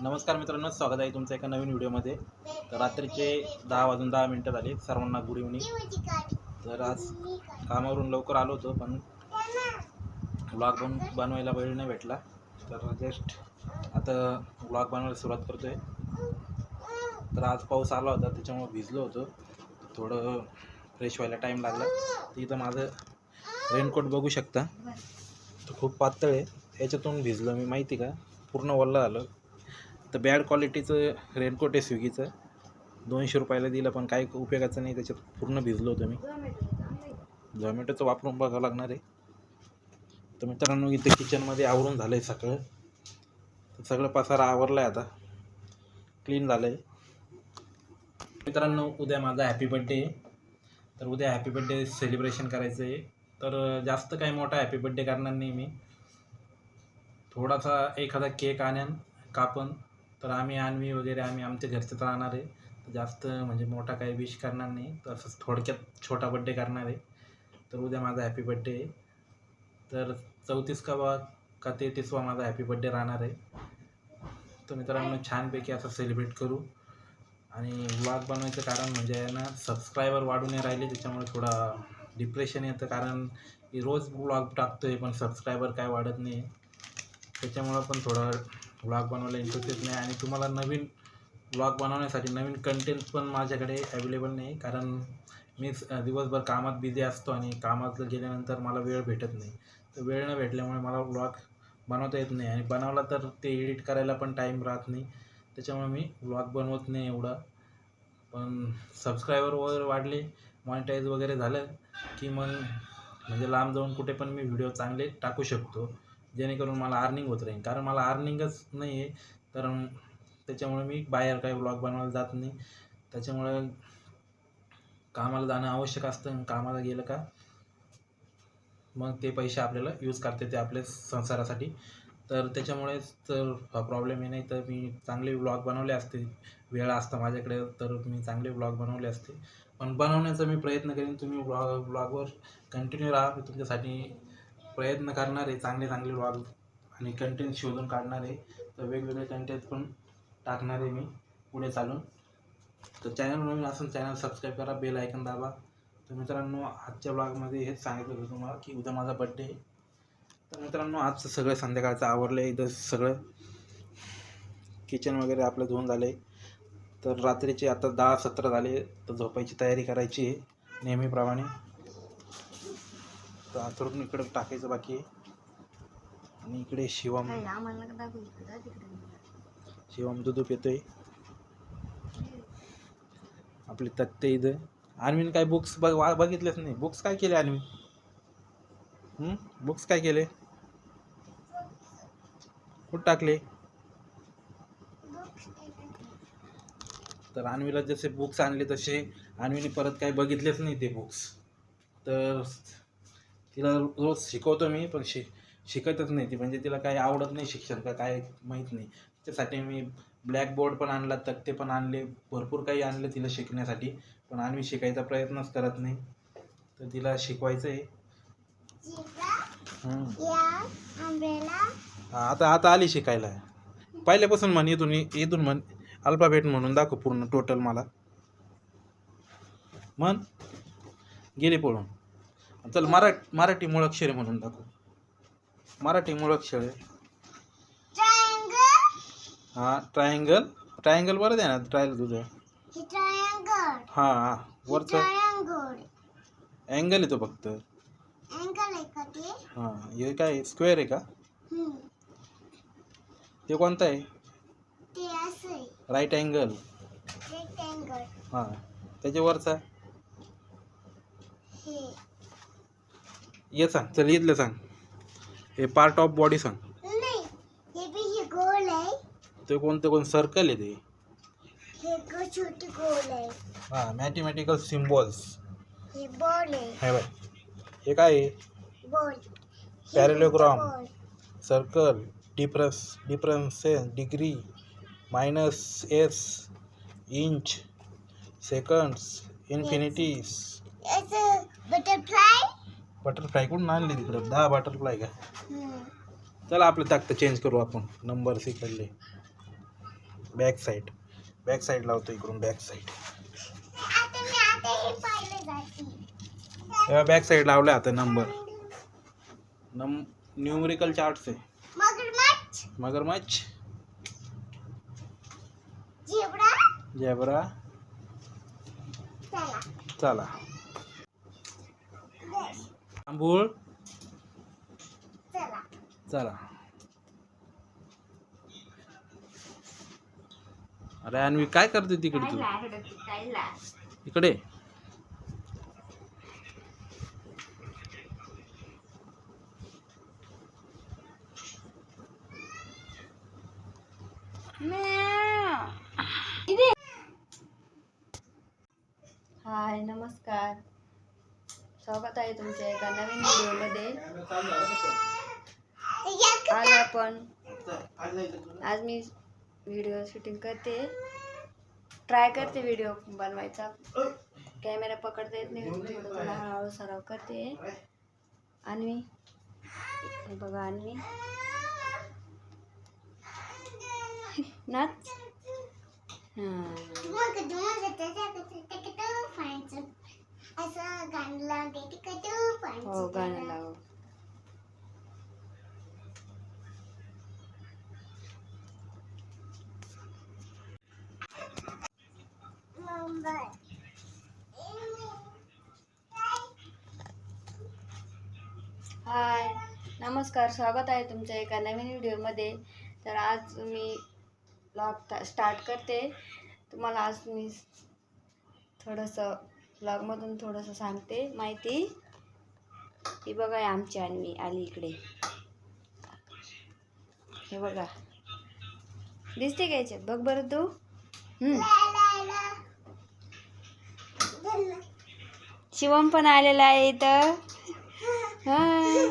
नमस्कार मित्रांनो स्वागत आहे तुमचं एका नवीन व्हिडिओमध्ये. तर रात्रीचे दहा वाजून दहा मिनटं झाले. सर्वांना गुड इव्हनिंग तर आज कामावरून लवकर आलो होतो पण ब्लॉग बन बनवायला वेळ नाही भेटला. तर जस्ट आता ब्लॉग बनवायला सुरुवात करतो आहे तर आज पाऊस आला होता त्याच्यामुळं भिजलो होतो. थोडं फ्रेश व्हायला टाईम लागला. तिथं माझं रेनकोट बघू शकता. तर खूप पातळ आहे. याच्यातून भिजलो मी माहिती का? पूर्ण वल्ला झालं तर बॅड क्वालिटीचं रेनकोट आहे स्विगीचं दोनशे रुपयाला दिलं पण काही उपयोगाचं नाही त्याच्यात पूर्ण भिजलो होतो मी. झोमॅटोचं वापरून बघावं लागणार आहे. तर मित्रांनो इथे किचनमध्ये आवरून झालं आहे सगळं. तर सगळं पसारा आवरला आहे आता. क्लीन झालं आहे मित्रांनो उद्या माझा हॅपी बड्डे आहे. तर उद्या हॅपी बड्डे सेलिब्रेशन करायचं आहे. तर जास्त काही मोठा हॅपी बड्डे करणार नाही मी. थोडासा एखादा केक आणन कापन. तर आम्ही आणवी वगैरे आम्ही आमच्या घरचेच राहणार आहे. तर जास्त म्हणजे मोठा काही विश करणार नाही. तसंच थोडक्यात छोटा बड्डे करणार आहे. तर उद्या माझा हॅपी बड्डे आहे. तर चौतीस का बा का तेहतीसवा माझा हॅपी बड्डे राहणार आहे. तर मित्रांनो छानपैकी असं सेलिब्रेट करू. आणि व्लॉग बनवायचं कारण म्हणजे आहे ना सबस्क्रायबर वाढून नाही राहिले त्याच्यामुळे थोडा डिप्रेशन येतं. कारण रोज व्लॉग टाकतो आहे पण सबस्क्रायबर काय वाढत नाही. त्याच्यामुळं पण थोडं व्लॉग बनवायला इंटरेस्ट येत नाही आणि तुम्हाला नवीन व्लॉग बनवण्यासाठी नवीन कंटेंट पण माझ्याकडे अवेलेबल नाही. कारण मी स- दिवसभर कामात बिझी असतो आणि कामात गेल्यानंतर मला वेळ भेटत नाही. तर वेळ न भेटल्यामुळे मला व्लॉग बनवता येत नाही आणि बनवला तर ते एडिट करायला पण टाईम राहत नाही. त्याच्यामुळे मी व्लॉग बनवत नाही एवढा. पण सबस्क्रायबर वगैरे वाढले मॉनिटाईज वगैरे झालं की मग म्हणजे लांब जाऊन कुठे पण मी व्हिडिओ चांगले टाकू शकतो. जेणेकरून मला अर्निंग होत राहील कारण मला अर्निंगच नाही आहे तर त्याच्यामुळे मी बाहेर काही ब्लॉग बनवायला जात नाही. त्याच्यामुळे कामाला जाणं आवश्यक असतं कामाला गेलं का मग ते पैसे आपल्याला यूज करते ते आपल्या संसारासाठी. तर त्याच्यामुळेच तर हा प्रॉब्लेम आहे. नाही तर मी चांगले व्लॉग बनवले असते. वेळ असता माझ्याकडे तर मी चांगले व्लॉग बनवले असते. पण बनवण्याचा मी प्रयत्न करेन. तुम्ही ब्लॉग व्लॉगवर कंटिन्यू राहा. मी तुमच्यासाठी प्रयत्न करणार आहे चांगले चांगले व्लॉग आणि कंटेंट शोधून काढणार आहे तर वेगवेगळे कंटेंट पण टाकणार आहे मी पुढे चालून. तर चॅनल नवीन असून चॅनल सबस्क्राईब करा बेल ऐकन दाबा. तर मित्रांनो आजच्या ब्लॉगमध्ये हेच सांगितलं होतं तुम्हाला की उद्या माझा बड्डे आहे. तर मित्रांनो आजचं सगळं संध्याकाळचं आवरलं आहे इथं सगळं किचन वगैरे आपलं धुवून झालं आहे तर रात्रीचे आता दहा सतरा झाले तर झोपायची तयारी करायची आहे नेहमीप्रमाणे. तर आतरून इकडं टाकायचं बाकी आहे. आणि इकडे शिवम शिवम दूध पितोय आपले तत्ते इथं. आणवीन काय बुक्स बघ बघितलेच नाही. बुक्स काय केले आणवीन बुक्स काय केले? कुठं टाकले? तर आणवीला जसे बुक्स आणले तसे आणवीने परत काही बघितलेच नाही ते बुक्स तर तिला रोज शिकवतो मी पण शि शिकतच नाही ती. म्हणजे तिला काही आवडत नाही शिक्षण का काय माहीत नाही. त्यासाठी मी ब्लॅकबोर्ड पण आणला तक्ते पण आणले भरपूर काही आणले तिला शिकण्यासाठी. पण आणवी शिकायचा प्रयत्नच करत नाही. तर तिला शिकवायचं आहे. हा, आता आता आली शिकायला. पहिल्यापासून म्हण इथून इथून म्हण अल्फाबेट म्हणून दाखव पूर्ण टोटल मला. म्हण गेली पळून. चल मरा मराठी मुळाक्षरे म्हणून दाखव मराठी मुळाक्षरे हां ट्रायंगल ट्रायंगल बरं द्या ना ट्रायल तुझं. हां हां वरचं. अँगल येतो फक्त. हां हे काय स्क्वेअर आहे का? ते कोणतं आहे? राईट अँगल हां त्याच्या वरचा. ये सांग चल इथलं सांग. हे पार्ट ऑफ बॉडी सांग. ते कोणतं कोण सर्कल आहे ते? छोटी गोल आहे. हां मॅथमॅटिकल सिम्बॉल्स हे हे बाय हे काय parallelogram circle difference differences degree minus S inch seconds infinities butterfly butterfly कुठून आणली तिकडं? दहा बटरफ्लाय का? चला आपलं ताकद चेंज करू आपण. नंबर इकडले बॅक साईड बॅक साईड लावतो इकडून बॅक साईड हे जाते. बॅक साईड लावला आता नंबर नम न्यूमरिकल चार्ट्स आहे. मगरमच्छ. मगरमच्छ. झेब्रा जॅबरा चला. तांबूळ चला. चला. अरे अन्वी काय करते तिकडे तू? इकडे. हाय नमस्कार. स्वागत आहे तुमच्या एका नवीन व्हिडिओमध्ये. आज आपण आज मी व्हिडिओ शूटिंग करते. ट्राय करते व्हिडिओ बनवायचा. कॅमेरा पकडता येत नाही थोडं हळूहळू सराव करते आणि बघा आणि नाच. हां मग मग त्याच्याकडे फायचं असं गाणं लावते तिकडे हो गाणं लाव. हाय नमस्कार स्वागत आहे तुमच्या एका नवीन व्हिडिओमध्ये. तर आज मी ब्लॉग स्टार्ट करते. तुम्हाला आज मी थोडंसं ब्लॉगमधून थोडंसं सांगते. माहिती? ही बघा आमची आणि आली इकडे. हे बघा. दिसते का याच्यात? बघ बरं तू. शिवम पण आलेला आहे इथं. हाय